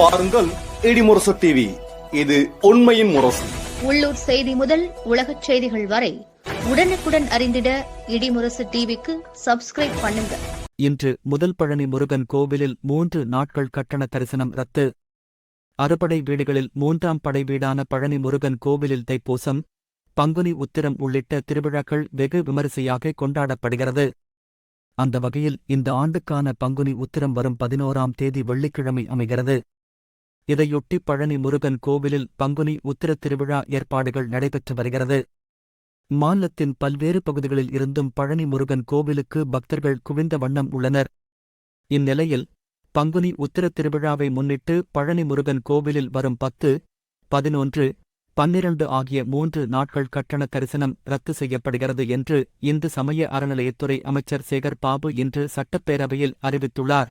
பாருங்கள் இடிமுரசு டிவி இது உண்மையின் முரசு. உள்ளூர் செய்தி முதல் உலகச் செய்திகள் வரை உடனுக்குடன் அறிந்திட இடிமுரசு டிவிக்கு சப்ஸ்கிரைப் பண்ணுங்க. இன்று முதல் பழனி முருகன் கோவிலில் மூன்று நாட்கள் கட்டண தரிசனம் ரத்து. அறுபடை வீடுகளில் மூன்றாம் படை வீடான பழனி முருகன் கோவிலில் தைப்பூசம் பங்குனி உத்திரம் உள்ளிட்ட திருவிழாக்கள் வெகு விமரிசையாக கொண்டாடப்படுகிறது. அந்த வகையில் இந்த ஆண்டுக்கான பங்குனி உத்திரம் வரும் பதினோராம் தேதி வெள்ளிக்கிழமை அமைகிறது. இதையொட்டி பழனி முருகன் கோவிலில் பங்குனி உத்திர திருவிழா ஏற்பாடுகள் நடைபெற்று வருகிறது. மாநிலத்தின் பல்வேறு பகுதிகளில் இருந்தும் பழனி முருகன் கோவிலுக்கு பக்தர்கள் குவிந்த வண்ணம் உள்ளனர். இந்நிலையில் பங்குனி உத்திர திருவிழாவை முன்னிட்டு பழனி முருகன் கோவிலில் வரும் பத்து பதினொன்று பன்னிரண்டு ஆகிய மூன்று நாட்கள் கட்டண தரிசனம் ரத்து செய்யப்படுகிறது என்று இந்து சமய அறநிலையத்துறை அமைச்சர் சேகர் பாபு இன்று சட்டப்பேரவையில் அறிவித்துள்ளார்.